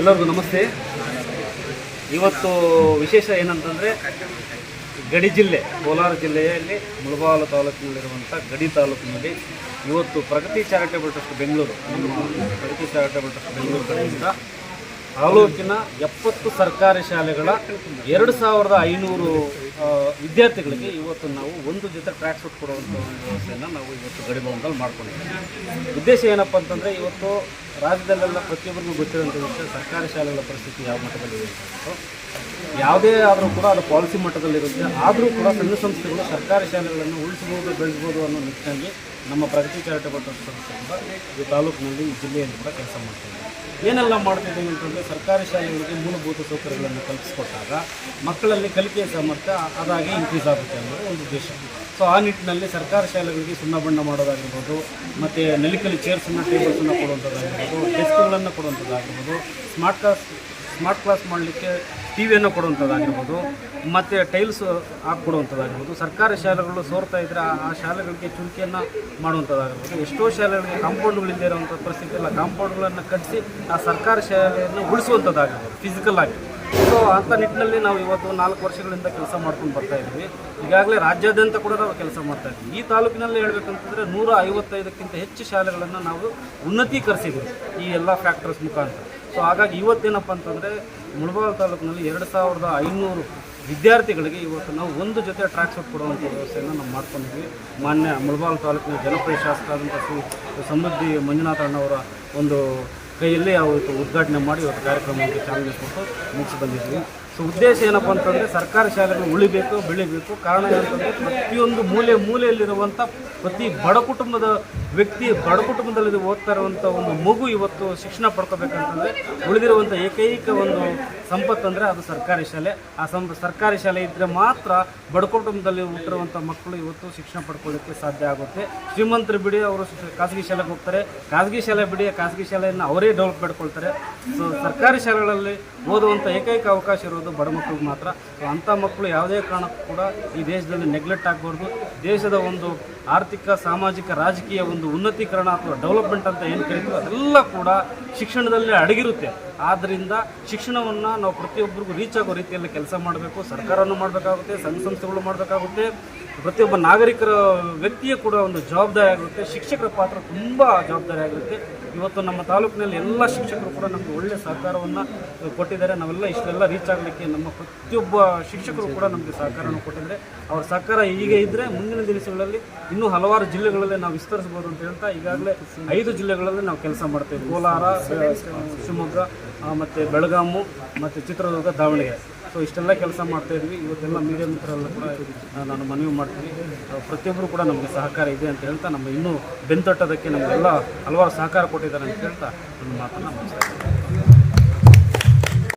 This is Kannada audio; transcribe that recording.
ಎಲ್ಲರಿಗೂ ನಮಸ್ತೆ. ಇವತ್ತು ವಿಶೇಷ ಏನಂತಂದರೆ ಗಡಿ ಜಿಲ್ಲೆ, ಕೋಲಾರ ಜಿಲ್ಲೆಯಲ್ಲಿ ಮುಳಬಾಲು ತಾಲೂಕಿನಲ್ಲಿರುವಂಥ ಗಡಿ ತಾಲೂಕಿನಲ್ಲಿ ಇವತ್ತು Pragati charitable trust Bengaluru Pragati charitable trust Bengaluru ಕಡೆಯಿಂದ ತಾಲೂಕಿನ ಎಪ್ಪತ್ತು ಸರ್ಕಾರಿ ಶಾಲೆಗಳ ಎರಡು ಸಾವಿರದ ಐನೂರು ವಿದ್ಯಾರ್ಥಿಗಳಿಗೆ ಇವತ್ತು ನಾವು ಒಂದು ಜೊತೆ ಟ್ರ್ಯಾಕ್ ಸೂಟ್ ಕೊಡುವಂಥ ಒಂದು ವ್ಯವಸ್ಥೆಯನ್ನು ನಾವು ಇವತ್ತು ಗಡಿ ಭವನದಲ್ಲಿ ಮಾಡ್ಕೊಂಡಿದ್ದೀವಿ. ಉದ್ದೇಶ ಏನಪ್ಪ ಅಂತಂದರೆ ಇವತ್ತು ರಾಜ್ಯದಲ್ಲೆಲ್ಲ ಪ್ರತಿಯೊಬ್ಬರಿಗೂ ಗೊತ್ತಿರುವಂಥ ವಿಷಯ ಸರ್ಕಾರಿ ಶಾಲೆಗಳ ಪರಿಸ್ಥಿತಿ ಯಾವ ಮಟ್ಟದಲ್ಲಿದೆ ಅಂತ. ಯಾವುದೇ ಆದರೂ ಕೂಡ ಅದು ಪಾಲಿಸಿ ಮಟ್ಟದಲ್ಲಿರುತ್ತೆ. ಆದರೂ ಕೂಡ ಸಂಘ ಸಂಸ್ಥೆಗಳು ಸರ್ಕಾರಿ ಶಾಲೆಗಳನ್ನು ಉಳಿಸ್ಬೋದು ಬೆಳೆಸ್ಬೋದು ಅನ್ನೋ ನಿಟ್ಟಿನಲ್ಲಿ ನಮ್ಮ ಪ್ರಗತಿ ಚಾರಿಟಬಲ್ ಸಂಸ್ಥೆ ಈ ತಾಲೂಕಿನಲ್ಲಿ, ಈ ಜಿಲ್ಲೆಯಲ್ಲಿ ಕೂಡ ಕೆಲಸ ಮಾಡ್ತೀವಿ ಏನೆಲ್ಲ ಮಾಡ್ತಿದ್ದೀವಿ ಅಂತಂದರೆ ಸರ್ಕಾರಿ ಶಾಲೆಗಳಿಗೆ ಮೂಲಭೂತ ಸೌಕರ್ಯಗಳನ್ನು ಕಲ್ಪಿಸಿಕೊಟ್ಟಾಗ ಮಕ್ಕಳಲ್ಲಿ ಕಲಿಕೆಯ ಸಾಮರ್ಥ್ಯ ಅದಾಗಿ ಇನ್ಕ್ರೀಸ್ ಆಗುತ್ತೆ ಅನ್ನೋದು ಒಂದು ಉದ್ದೇಶ. ಸೊ ಆ ನಿಟ್ಟಿನಲ್ಲಿ ಸರ್ಕಾರಿ ಶಾಲೆಗಳಿಗೆ ಸುಣ್ಣ ಬಣ್ಣ ಮಾಡೋದಾಗಿರ್ಬೋದು, ಮತ್ತು ನೆಲಕಲ್ಲಿ ಚೇರ್ಸನ್ನು ಟೇಬಲ್ಸನ್ನು ಕೊಡುವಂಥದ್ದಾಗಿರ್ಬೋದು ಡೆಸ್ಕ್ಗಳನ್ನು ಕೊಡುವಂಥದ್ದಾಗಿರ್ಬೋದು ಸ್ಮಾರ್ಟ್ ಕ್ಲಾಸ್ ಸ್ಮಾರ್ಟ್ ಕ್ಲಾಸ್ ಮಾಡಲಿಕ್ಕೆ ಟಿ ವಿಯನ್ನು ಕೊಡುವಂಥದ್ದಾಗಿರ್ಬೋದು, ಮತ್ತು ಟೈಲ್ಸ್ ಹಾಕ್ಕೊಡುವಂಥದ್ದಾಗಿರ್ಬೋದು, ಸರ್ಕಾರಿ ಶಾಲೆಗಳು ಸೋರ್ತಾ ಇದ್ದರೆ ಆ ಶಾಲೆಗಳಿಗೆ ಚುರುಕಿಯನ್ನು ಮಾಡುವಂಥದ್ದಾಗಿರ್ಬೋದು. ಎಷ್ಟೋ ಶಾಲೆಗಳಿಗೆ ಕಾಂಪೌಂಡ್ಗಳಿಂದ ಇರುವಂಥ ಪರಿಸ್ಥಿತಿ ಇಲ್ಲ ಕಾಂಪೌಂಡ್ಗಳನ್ನು ಕಟ್ಟಿಸಿ ಆ ಸರ್ಕಾರಿ ಶಾಲೆಯನ್ನು ಉಳಿಸುವಂಥದ್ದಾಗಿರ್ಬೋದು ಫಿಸಿಕಲ್ ಆಗಿ. ಸೊ ಅಂಥ ನಿಟ್ಟಿನಲ್ಲಿ ನಾವು ಇವತ್ತು ನಾಲ್ಕು ವರ್ಷಗಳಿಂದ ಕೆಲಸ ಮಾಡ್ಕೊಂಡು ಬರ್ತಾ ಇದ್ವಿ ಈಗಾಗಲೇ ರಾಜ್ಯಾದ್ಯಂತ ಕೂಡ ನಾವು ಕೆಲಸ ಮಾಡ್ತಾ ಇದ್ವಿ ಈ ತಾಲೂಕಿನಲ್ಲಿ ಹೇಳ್ಬೇಕಂತಂದರೆ ನೂರ ಐವತ್ತೈದಕ್ಕಿಂತ ಹೆಚ್ಚು ಶಾಲೆಗಳನ್ನು ನಾವು ಉನ್ನತೀಕರಿಸಿದ್ವಿ ಈ ಎಲ್ಲ ಫ್ಯಾಕ್ಟರ್ಸ್ ಮುಖಾಂತರ. ಸೊ ಹಾಗಾಗಿ ಇವತ್ತೇನಪ್ಪ ಅಂತಂದರೆ ಮುಳಬಾಗ ತಾಲೂಕಿನಲ್ಲಿ ಎರಡು ಸಾವಿರದ ಐನೂರು ವಿದ್ಯಾರ್ಥಿಗಳಿಗೆ ಇವತ್ತು ನಾವು ಒಂದು ಜೊತೆ ಸೂಟ್ ಕೊಡುವಂಥ ವ್ಯವಸ್ಥೆಯನ್ನು ನಾವು ಮಾಡ್ಕೊಂಡಿದ್ವಿ ಮಾನ್ಯ ಮುಳಬಾಗ ತಾಲೂಕಿನ ಜನಪ್ರಿಯ ಶಾಸಕರಾದಂಥ ಶ್ರೀ ಸಮೃದ್ಧಿ ಮಂಜುನಾಥ ಅಣ್ಣವರ ಒಂದು ಕೈಯಲ್ಲಿ ಅವತ್ತು ಉದ್ಘಾಟನೆ ಮಾಡಿ ಇವತ್ತು ಕಾರ್ಯಕ್ರಮಕ್ಕೆ ಚಾಲನೆ ಕೊಟ್ಟು ಮುಗಿಸಿ ಬಂದಿದ್ವಿ ಸೊ ಉದ್ದೇಶ ಏನಪ್ಪ ಅಂತಂದರೆ ಸರ್ಕಾರಿ ಶಾಲೆಗಳು ಉಳಿಬೇಕು, ಬೆಳಿಬೇಕು. ಕಾರಣ ಏನಂತಂದರೆ ಪ್ರತಿಯೊಂದು ಮೂಲೆ ಮೂಲೆಯಲ್ಲಿರುವಂಥ ಪ್ರತಿ ಬಡ ಕುಟುಂಬದ ವ್ಯಕ್ತಿ ಬಡ ಕುಟುಂಬದಲ್ಲಿ ಓದ್ತಾ ಇರುವಂಥ ಒಂದು ಮಗು ಇವತ್ತು ಶಿಕ್ಷಣ ಪಡ್ಕೋಬೇಕಂತಂದರೆ ಉಳಿದಿರುವಂಥ ಏಕೈಕ ಒಂದು ಸಂಪತ್ತು ಅಂದರೆ ಅದು ಸರ್ಕಾರಿ ಶಾಲೆ. ಆ ಸಂ ಸರ್ಕಾರಿ ಶಾಲೆ ಇದ್ದರೆ ಮಾತ್ರ ಬಡ ಕುಟುಂಬದಲ್ಲಿ ಹುಟ್ಟಿರುವಂಥ ಮಕ್ಕಳು ಇವತ್ತು ಶಿಕ್ಷಣ ಪಡ್ಕೊಳ್ಳೋಕ್ಕೆ ಸಾಧ್ಯ ಆಗುತ್ತೆ. ಶ್ರೀಮಂತರು ಬಿಡಿ ಅವರು ಖಾಸಗಿ ಶಾಲೆಗೆ ಹೋಗ್ತಾರೆ. ಖಾಸಗಿ ಶಾಲೆ ಬಿಡಿ, ಖಾಸಗಿ ಶಾಲೆಯನ್ನು ಅವರೇ ಡೆವಲಪ್ ಮಾಡ್ಕೊಳ್ತಾರೆ. ಸೊ ಸರ್ಕಾರಿ ಶಾಲೆಗಳಲ್ಲಿ ಓದುವಂಥ ಏಕೈಕ ಅವಕಾಶ ಇರೋದು ಬಡ ಮಕ್ಕಳಿಗೆ ಮಾತ್ರ. ಸೊ ಅಂಥ ಮಕ್ಕಳು ಯಾವುದೇ ಕಾರಣಕ್ಕೂ ಕೂಡ ಈ ದೇಶದಲ್ಲಿ ನೆಗ್ಲೆಕ್ಟ್ ಆಗಬಾರ್ದು. ದೇಶದ ಒಂದು ಆರ್ಥಿಕ, ಸಾಮಾಜಿಕ, ರಾಜಕೀಯ ಒಂದು ಉನ್ನತೀಕರಣ ಅಥವಾ ಡೆವಲಪ್ಮೆಂಟ್ ಅಂತ ಏನು ಕರಿತೀವಿ ಅದೆಲ್ಲ ಕೂಡ ಶಿಕ್ಷಣದಲ್ಲಿ ಅಡಗಿರುತ್ತೆ. ಆದ್ದರಿಂದ ಶಿಕ್ಷಣವನ್ನು ನಾವು ಪ್ರತಿಯೊಬ್ಬರಿಗೂ ರೀಚ್ ಆಗೋ ರೀತಿಯಲ್ಲಿ ಕೆಲಸ ಮಾಡಬೇಕು, ಸರ್ಕಾರನೂ ಮಾಡಬೇಕಾಗುತ್ತೆ ಸಂಘ ಸಂಸ್ಥೆಗಳು ಮಾಡಬೇಕಾಗುತ್ತೆ. ಪ್ರತಿಯೊಬ್ಬ ನಾಗರಿಕರ ವ್ಯಕ್ತಿಯ ಕೂಡ ಒಂದು ಜವಾಬ್ದಾರಿ ಆಗಿರುತ್ತೆ. ಶಿಕ್ಷಕರ ಪಾತ್ರ ತುಂಬ ಜವಾಬ್ದಾರಿ ಆಗಿರುತ್ತೆ. ಇವತ್ತು ನಮ್ಮ ತಾಲೂಕಿನಲ್ಲಿ ಎಲ್ಲ ಶಿಕ್ಷಕರು ಕೂಡ ನಮಗೆ ಒಳ್ಳೆಯ ಸಹಕಾರವನ್ನು ಕೊಟ್ಟಿದ್ದಾರೆ. ನಾವೆಲ್ಲ ಇಷ್ಟೆಲ್ಲ ರೀಚ್ ಆಗಲಿಕ್ಕೆ ನಮ್ಮ ಪ್ರತಿಯೊಬ್ಬ ಶಿಕ್ಷಕರು ಕೂಡ ನಮಗೆ ಸಹಕಾರವನ್ನು ಕೊಟ್ಟಿದ್ದಾರೆ. ಅವ್ರ ಸಹಕಾರ ಹೀಗೆ ಇದ್ದರೆ ಮುಂದಿನ ದಿನಗಳಲ್ಲಿ ಇನ್ನೂ ಹಲವಾರು ಜಿಲ್ಲೆಗಳಲ್ಲಿ ನಾವು ವಿಸ್ತರಿಸ್ಬೋದು ಅಂತ ಹೇಳ್ತಾ ಈಗಾಗಲೇ ಐದು ಜಿಲ್ಲೆಗಳಲ್ಲಿ ನಾವು ಕೆಲಸ ಮಾಡ್ತೇವೆ ಕೋಲಾರ, ಶಿವಮೊಗ್ಗ ಮತ್ತು ಬೆಳಗಾಮು ಮತ್ತು ಚಿತ್ರದುರ್ಗ, ದಾವಣಗೆರೆ. ಸೊ ಇಷ್ಟೆಲ್ಲ ಕೆಲಸ ಮಾಡ್ತಾಯಿದ್ವಿ ಇವತ್ತೆಲ್ಲ ಮೀಡಿಯಾ ಮಿತ್ರರೆಲ್ಲ ಕೂಡ ನಾನು ಮನವಿ ಮಾಡ್ತೀನಿ. ಪ್ರತಿಯೊಬ್ಬರು ಕೂಡ ನಮಗೆ ಸಹಕಾರ ಇದೆ ಅಂತ ಹೇಳ್ತಾ, ನಮ್ಮ ಇನ್ನೂ ಬೆಂತಟ್ಟೋದಕ್ಕೆ ನಮಗೆಲ್ಲ ಹಲವಾರು ಸಹಕಾರ ಕೊಟ್ಟಿದ್ದಾರೆ ಅಂತ ಹೇಳ್ತಾ, ನನ್ನ ಮಾತನ್ನು ಮುಗಿಸ್ತಾ